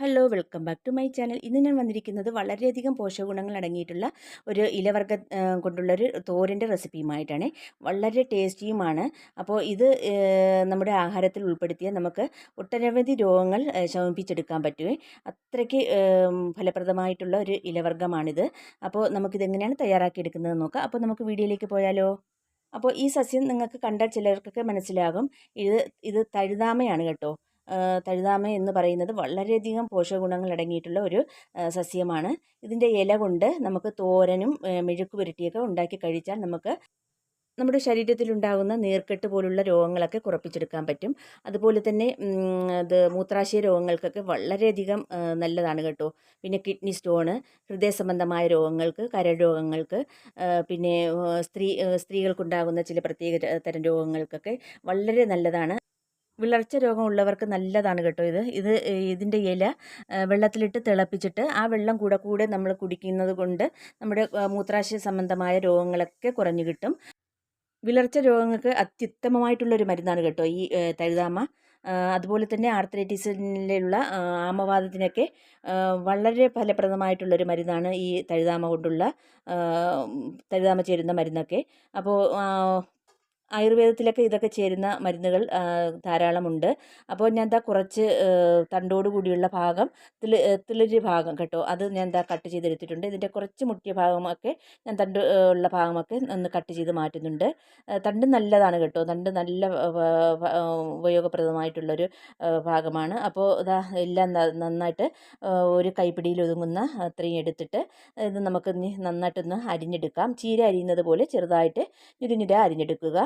Hello welcome back to my channel ഇന്ന് ഞാൻ വന്നിരിക്കുന്നത് വളരെയധികം പോഷകഗുണങ്ങൾ അടങ്ങിയിട്ടുള്ള ഒരു ഇലവർഗ കൊണ്ടുള്ള ഒരു തോരന്റെ റെസിപ്പിയുമായിട്ടാണ്. വളരെ ടേസ്റ്റിയുമാണ്. അപ്പോൾ ഇത് നമ്മുടെ ആഹാരത്തിൽ ഉൾപ്പെടുത്തിയാൽ നമുക്ക് ഒട്ടനവധി രോഗങ്ങൾ ശമിപ്പിച്ചെടുക്കാൻ പറ്റുമേ അത്രയ്ക്ക് ഫലപ്രദമായിട്ടുള്ള ഒരു ഇലവർഗമാണിത്. അപ്പോൾ നമുക്കിതെങ്ങനെയാണ് തയ്യാറാക്കിയെടുക്കുന്നത് നോക്കാം. അപ്പോൾ നമുക്ക് വീഡിയോയിലേക്ക് പോയാലോ? അപ്പോൾ ഈ സസ്യം നിങ്ങൾക്ക് കണ്ട ചിലർക്കൊക്കെ മനസ്സിലാകും. ഇത് ഇത് തഴുതാമയാണ് കേട്ടോ. തഴുതാമ എന്ന് പറയുന്നത് വളരെയധികം പോഷകഗുണങ്ങൾ അടങ്ങിയിട്ടുള്ള ഒരു സസ്യമാണ്. ഇതിന്റെ ഇല കൊണ്ട് നമുക്ക് തോരനും മെഴുക്ക് പുരട്ടിയൊക്കെ ഉണ്ടാക്കി കഴിച്ചാൽ നമുക്ക് നമ്മുടെ ശരീരത്തിലുണ്ടാകുന്ന നീർക്കെട്ട് പോലുള്ള രോഗങ്ങളൊക്കെ കുറപ്പിച്ചെടുക്കാൻ പറ്റും. അതുപോലെ തന്നെ ഇത് മൂത്രാശയ രോഗങ്ങൾക്കൊക്കെ വളരെയധികം നല്ലതാണ് കേട്ടോ. പിന്നെ കിഡ്നി സ്റ്റോണ് ഹൃദയ സംബന്ധമായ രോഗങ്ങൾക്ക് കരൾ രോഗങ്ങൾക്ക് പിന്നെ സ്ത്രീ സ്ത്രീകൾക്കുണ്ടാകുന്ന ചില പ്രത്യേക തരം രോഗങ്ങൾക്കൊക്കെ വളരെ നല്ലതാണ്. വിളർച്ച രോഗമുള്ളവർക്ക് നല്ലതാണ് കേട്ടോ ഇത്. ഇത് ഇതിന്റെ ഇല വെള്ളത്തിലിട്ട് തിളപ്പിച്ചിട്ട് ആ വെള്ളം കൂടെ കൂടെ നമ്മൾ കുടിക്കുന്നത് കൊണ്ട് നമ്മുടെ മൂത്രാശയ സംബന്ധമായ രോഗങ്ങളൊക്കെ കുറഞ്ഞു കിട്ടും. വിളർച്ച രോഗങ്ങൾക്ക് അത്യുത്തമമായിട്ടുള്ളൊരു മരുന്നാണ് കേട്ടോ ഈ തഴുതാമ. അതുപോലെ തന്നെ ആർത്രൈറ്റിസിലുള്ള ആമവാദത്തിനൊക്കെ വളരെ ഫലപ്രദമായിട്ടുള്ളൊരു മരുന്നാണ് ഈ തഴുതാമ കൊണ്ടുള്ള തഴുതാമ ചേരുന്ന മരുന്നൊക്കെ. അപ്പോൾ ആയുർവേദത്തിലൊക്കെ ഇതൊക്കെ ചേരുന്ന മരുന്നുകൾ ധാരാളമുണ്ട്. അപ്പോൾ ഞാൻ എന്താ കുറച്ച് തണ്ടോട് കൂടിയുള്ള ഭാഗം തിളി തിളിരി ഭാഗം കേട്ടോ അത് ഞാൻ എന്താ കട്ട് ചെയ്തെടുത്തിട്ടുണ്ട്. ഇതിന്റെ കുറച്ച് മുട്ടിയ ഭാഗമൊക്കെ ഞാൻ തണ്ട് ഉള്ള ഭാഗമൊക്കെ ഒന്ന് കട്ട് ചെയ്ത് മാറ്റുന്നുണ്ട്. തണ്ട് നല്ലതാണ് കേട്ടോ തണ്ട് നല്ല ഉപയോഗപ്രദമായിട്ടുള്ളൊരു ഭാഗമാണ്. അപ്പോൾ ഇതാ എല്ലാം നന്നായിട്ട് ഒരു കൈപ്പിടിയിൽ ഒതുങ്ങുന്ന അത്രയും എടുത്തിട്ട് ഇത് നമുക്ക് നന്നായിട്ടൊന്ന് അരിഞ്ഞെടുക്കാം. ചീര അരിയുന്നത് പോലെ ചെറുതായിട്ട് ഞുരുഞ്ഞുര അരിഞ്ഞെടുക്കുക.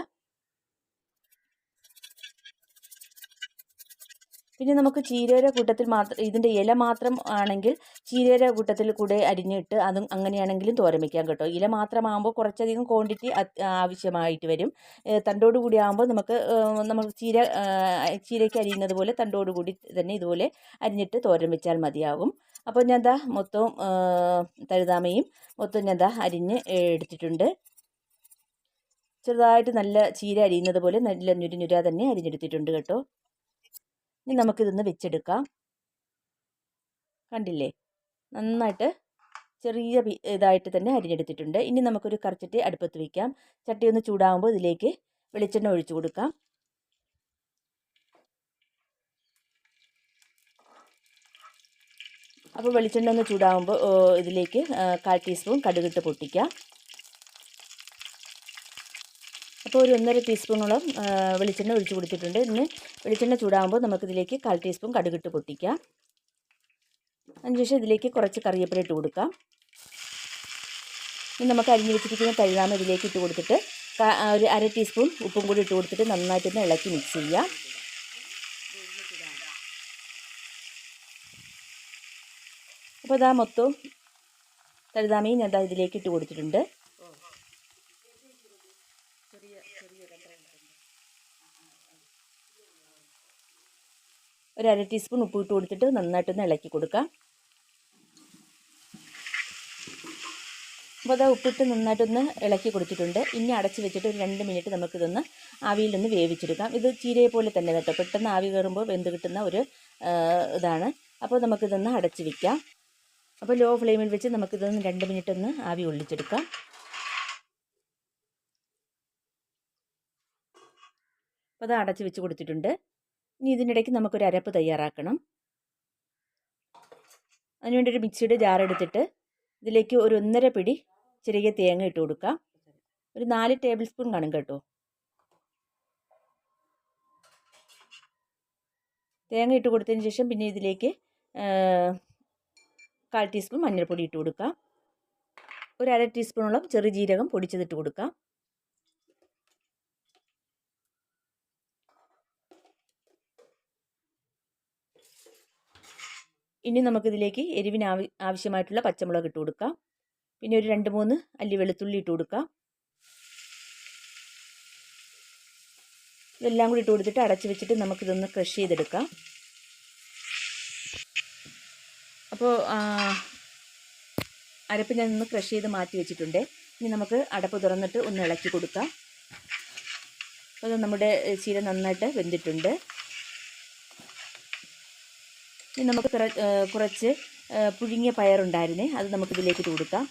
പിന്നെ നമുക്ക് ചീരയുടെ കൂട്ടത്തിൽ മാത്രം ഇതിന്റെ ഇല മാത്രം ആണെങ്കിൽ ചീരയുടെ കൂട്ടത്തിൽ കൂടെ അരിഞ്ഞിട്ട് അതും അങ്ങനെയാണെങ്കിലും തോരൻ വയ്ക്കാം കേട്ടോ. ഇല മാത്രമാകുമ്പോൾ കുറച്ചധികം ക്വാണ്ടിറ്റി ആവശ്യമായിട്ട് വരും. തണ്ടോട് കൂടി ആകുമ്പോൾ നമുക്ക് നമുക്ക് ചീര ചീരയ്ക്ക് അരിയുന്നത് പോലെ തണ്ടോട് കൂടി തന്നെ ഇതുപോലെ അരിഞ്ഞിട്ട് തോരൻ വെച്ചാൽ മതിയാകും. അപ്പോൾ ഞാൻ ദാ മൊത്തവും തഴുതാമയും മൊത്തം ഞാൻ ദാ അരിഞ്ഞ് എടുത്തിട്ടുണ്ട്. ചെറുതായിട്ട് നല്ല ചീര അരിയുന്നത് പോലെ നല്ല ഞുരുഞ്ഞുര തന്നെ അരിഞ്ഞെടുത്തിട്ടുണ്ട് കേട്ടോ. ഇനി നമുക്കിതൊന്ന് വെച്ചെടുക്കാം. കണ്ടില്ലേ? നന്നായിട്ട് ചെറിയ ഇതായിട്ട് തന്നെ അരിഞ്ഞെടുത്തിട്ടുണ്ട്. ഇനി നമുക്കൊരു കറച്ചിട്ട് അടുപ്പത്ത് വയ്ക്കാം ചട്ടി ഒന്ന് ചൂടാകുമ്പോൾ ഇതിലേക്ക് വെളിച്ചെണ്ണ ഒഴിച്ചു കൊടുക്കാം. അപ്പോൾ വെളിച്ചെണ്ണ ഒന്ന് ചൂടാകുമ്പോൾ ഇതിലേക്ക് കാൽ ടീസ്പൂൺ കടുകിട്ട് പൊട്ടിക്കാം. അപ്പോൾ ഒരു ഒന്നര ടീസ്പൂണോളം വെളിച്ചെണ്ണ ഒഴിച്ച് കൊടുത്തിട്ടുണ്ട്. ഇന്ന് വെളിച്ചെണ്ണ ചൂടാകുമ്പോൾ നമുക്കിതിലേക്ക് കാൽ ടീസ്പൂൺ കടുകിട്ട് പൊട്ടിക്കാം. അതിനുശേഷം ഇതിലേക്ക് കുറച്ച് കറിവേപ്പില ഇട്ട് കൊടുക്കാം. ഇനി നമുക്ക് അരിഞ്ഞ് വെച്ചിരിക്കുന്ന കഴുകാമ ഇതിലേക്ക് ഇട്ട് കൊടുത്തിട്ട് ഒരു അര ടീസ്പൂൺ ഉപ്പും കൂടി ഇട്ട് കൊടുത്തിട്ട് നന്നായിട്ടൊന്ന് ഇളക്കി മിക്സ് ചെയ്യാം. അപ്പോൾ ഇതാ മൊത്തം തഴുതാമയും ഞാൻ ഇതിലേക്ക് ഇട്ട് കൊടുത്തിട്ടുണ്ട്. ഒരു അര ടീസ്പൂൺ ഉപ്പ് ഇട്ട് കൊടുത്തിട്ട് നന്നായിട്ടൊന്ന് ഇളക്കി കൊടുക്കാം അപ്പോൾ അത് ഉപ്പിട്ട് നന്നായിട്ടൊന്ന് ഇളക്കി കൊടുത്തിട്ടുണ്ട്. ഇനി അടച്ച് വെച്ചിട്ട് ഒരു രണ്ട് മിനിറ്റ് നമുക്കിതൊന്ന് ആവിയിലൊന്ന് വേവിച്ചെടുക്കാം. ഇത് ചീരയെ പോലെ തന്നെ കേട്ടോ. പെട്ടെന്ന് ആവി കയറുമ്പോൾ വെന്ത് കിട്ടുന്ന ഒരു ഇതാണ്. അപ്പോൾ നമുക്കിതൊന്ന് അടച്ച് വയ്ക്കാം അപ്പോൾ ലോ ഫ്ലെയിമിൽ വെച്ച് നമുക്കിതൊന്ന് രണ്ട് മിനിറ്റ് ഒന്ന് ആവി ഒള്ളിച്ചെടുക്കാം. അപ്പോൾ അത് അടച്ച് വെച്ച് കൊടുത്തിട്ടുണ്ട്. ഇനി ഇതിനിടയ്ക്ക് നമുക്കൊരു അരപ്പ് തയ്യാറാക്കണം. അതിനുവേണ്ടി ഒരു മിക്സിയുടെ ജാർ എടുത്തിട്ട് ഇതിലേക്ക് ഒരു ഒന്നര പിടി ചെറിയ തേങ്ങ ഇട്ട് കൊടുക്കാം ഒരു നാല് ടേബിൾ സ്പൂൺ കാണും കേട്ടോ. തേങ്ങ ഇട്ട് കൊടുത്തതിന് ശേഷം പിന്നെ ഇതിലേക്ക് കാൽ ടീസ്പൂൺ മഞ്ഞൾപ്പൊടി ഇട്ട് കൊടുക്കാം ഒരു അര ടീസ്പൂണോളം ചെറു ജീരകം പൊടിച്ചതിട്ട് കൊടുക്കാം ഇനി നമുക്കിതിലേക്ക് എരിവിന് ആവി ആവശ്യമായിട്ടുള്ള പച്ചമുളക് ഇട്ട് കൊടുക്കാം. പിന്നെ ഒരു രണ്ട് മൂന്ന് അല്ലി വെളുത്തുള്ളി ഇട്ട് കൊടുക്കാം. ഇതെല്ലാം കൂടി ഇട്ട് കൊടുത്തിട്ട് അടച്ച് വെച്ചിട്ട് നമുക്കിതൊന്ന് ക്രഷ് ചെയ്തെടുക്കാം. അപ്പോൾ അരപ്പ് ഞാൻ ഒന്ന് ക്രഷ് ചെയ്ത് മാറ്റി വെച്ചിട്ടുണ്ട്. ഇനി നമുക്ക് അടപ്പ് തുറന്നിട്ട് ഒന്ന് ഇളക്കി കൊടുക്കാം. അപ്പോൾ നമ്മുടെ ചീര നന്നായിട്ട് വെന്തിട്ടുണ്ട്. ഇനി നമുക്ക് കുറച്ച് പുഴുങ്ങിയ പയറുണ്ടായിരുന്നേ. അത് നമുക്കിതിലേക്ക് ഇട്ട് കൊടുക്കാം.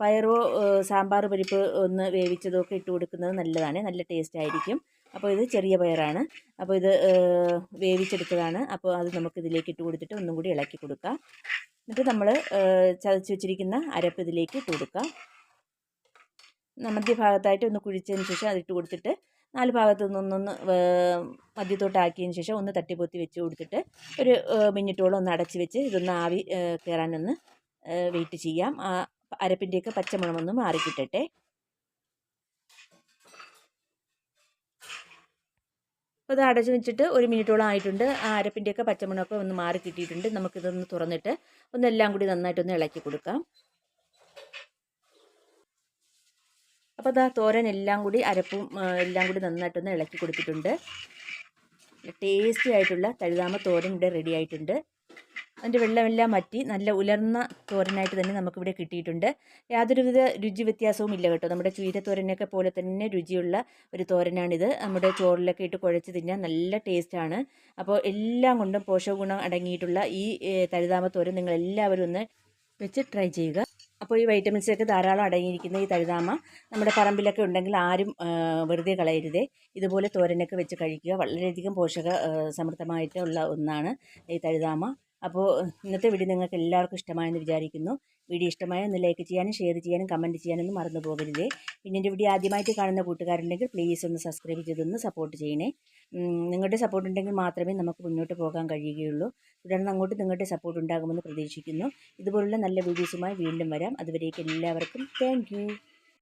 പയറോ സാമ്പാർ പരിപ്പ് ഒന്ന് വേവിച്ചതോ ഒക്കെ ഇട്ട് കൊടുക്കുന്നത് നല്ലതാണ്. നല്ല ടേസ്റ്റ് ആയിരിക്കും. അപ്പോൾ ഇത് ചെറിയ പയറാണ്. അപ്പോൾ ഇത് വേവിച്ചെടുത്തതാണ്. അപ്പോൾ അത് നമുക്ക് ഇതിലേക്ക് ഇട്ട് കൊടുത്തിട്ട് ഒന്നും കൂടി ഇളക്കി കൊടുക്കാം. എന്നിട്ട് നമ്മൾ ചതച്ച് വെച്ചിരിക്കുന്ന അരപ്പ് ഇതിലേക്ക് ഇട്ട് കൊടുക്കാം. മധ്യഭാഗത്തായിട്ട് ഒന്ന് കുഴിച്ചതിന് ശേഷം അതിട്ട് കൊടുത്തിട്ട് നാല് ഭാഗത്തു നിന്നൊന്ന് മധ്യത്തോട്ടാക്കിയതിന് ശേഷം ഒന്ന് തട്ടിപ്പൊത്തി വെച്ച് കൊടുത്തിട്ട് ഒരു മിനിറ്റോളം ഒന്ന് അടച്ച് വെച്ച് ഇതൊന്ന് ആവി കയറാനൊന്ന് വെയിറ്റ് ചെയ്യാം. ആ അരപ്പിന്റെയൊക്കെ പച്ചമണമൊന്ന് മാറിക്കിട്ടട്ടെ. അപ്പോൾ ഇത് അടച്ച് വെച്ചിട്ട് ഒരു മിനിറ്റോളം ആയിട്ടുണ്ട്. ആ അരപ്പിന്റെയൊക്കെ പച്ചമുളകൊക്കെ ഒന്ന് മാറി കിട്ടിയിട്ടുണ്ട് നമുക്കിതൊന്ന് തുറന്നിട്ട് ഒന്നെല്ലാം കൂടി നന്നായിട്ടൊന്ന് ഇളക്കി കൊടുക്കാം. അപ്പോൾ അതാ തോരൻ എല്ലാം കൂടി അരപ്പും എല്ലാം കൂടി നന്നായിട്ടൊന്ന് ഇളക്കി കൊടുത്തിട്ടുണ്ട്. ടേസ്റ്റി ആയിട്ടുള്ള തഴുതാമ തോരൻ ഇവിടെ റെഡി ആയിട്ടുണ്ട്. അതിന്റെ വെള്ളമെല്ലാം മാറ്റി നല്ല ഉലർന്ന തോരനായിട്ട് തന്നെ നമുക്കിവിടെ കിട്ടിയിട്ടുണ്ട്. യാതൊരുവിധ രുചി വ്യത്യാസവും ഇല്ല കേട്ടോ. നമ്മുടെ ചീരത്തോരനൊക്കെ പോലെ തന്നെ രുചിയുള്ള ഒരു തോരനാണിത്. നമ്മുടെ ചോറിലൊക്കെ ഇട്ട് കുഴച്ച് തിന്നാൻ നല്ല ടേസ്റ്റാണ് അപ്പോൾ എല്ലാം കൊണ്ടും പോഷകഗുണം അടങ്ങിയിട്ടുള്ള ഈ തഴുതാമ തോരൻ നിങ്ങളെല്ലാവരും ഒന്ന് വെച്ച് ട്രൈ ചെയ്യുക. അപ്പോൾ ഈ വൈറ്റമിൻസ് ഒക്കെ ധാരാളം അടങ്ങിയിരിക്കുന്ന ഈ തഴുതാമ നമ്മുടെ പറമ്പിലൊക്കെ ഉണ്ടെങ്കിൽ ആരും വെറുതെ കളയരുതേ. ഇതുപോലെ തോരനൊക്കെ വെച്ച് കഴിക്കുക. വളരെയധികം പോഷക സമൃദ്ധമായിട്ടുള്ള ഒന്നാണ് ഈ തഴുതാമ. അപ്പോൾ ഇന്നത്തെ വീഡിയോ നിങ്ങൾക്ക് എല്ലാവർക്കും ഇഷ്ടമായെന്ന് വിചാരിക്കുന്നു. വീഡിയോ ഇഷ്ടമായ ഒന്ന് ലൈക്ക് ചെയ്യാനും ഷെയർ ചെയ്യാനും കമന്റ് ചെയ്യാനൊന്നും മറന്നു പോകരുതേ. പിന്നെ എന്റെ വീഡിയോ ആദ്യമായിട്ട് കാണുന്ന കൂട്ടുകാരുണ്ടെങ്കിൽ പ്ലീസ് ഒന്ന് സബ്സ്ക്രൈബ് ചെയ്തൊന്ന് സപ്പോർട്ട് ചെയ്യണേ. നിങ്ങളുടെ സപ്പോർട്ട് ഉണ്ടെങ്കിൽ മാത്രമേ നമുക്ക് മുന്നോട്ട് പോകാൻ കഴിയുകയുള്ളൂ. തുടർന്ന് അങ്ങോട്ട് നിങ്ങളുടെ സപ്പോർട്ട് ഉണ്ടാകുമെന്ന് പ്രതീക്ഷിക്കുന്നു. ഇതുപോലുള്ള നല്ല വീഡിയോസുമായി വീണ്ടും വരാം. അതുവരേക്കും എല്ലാവർക്കും താങ്ക്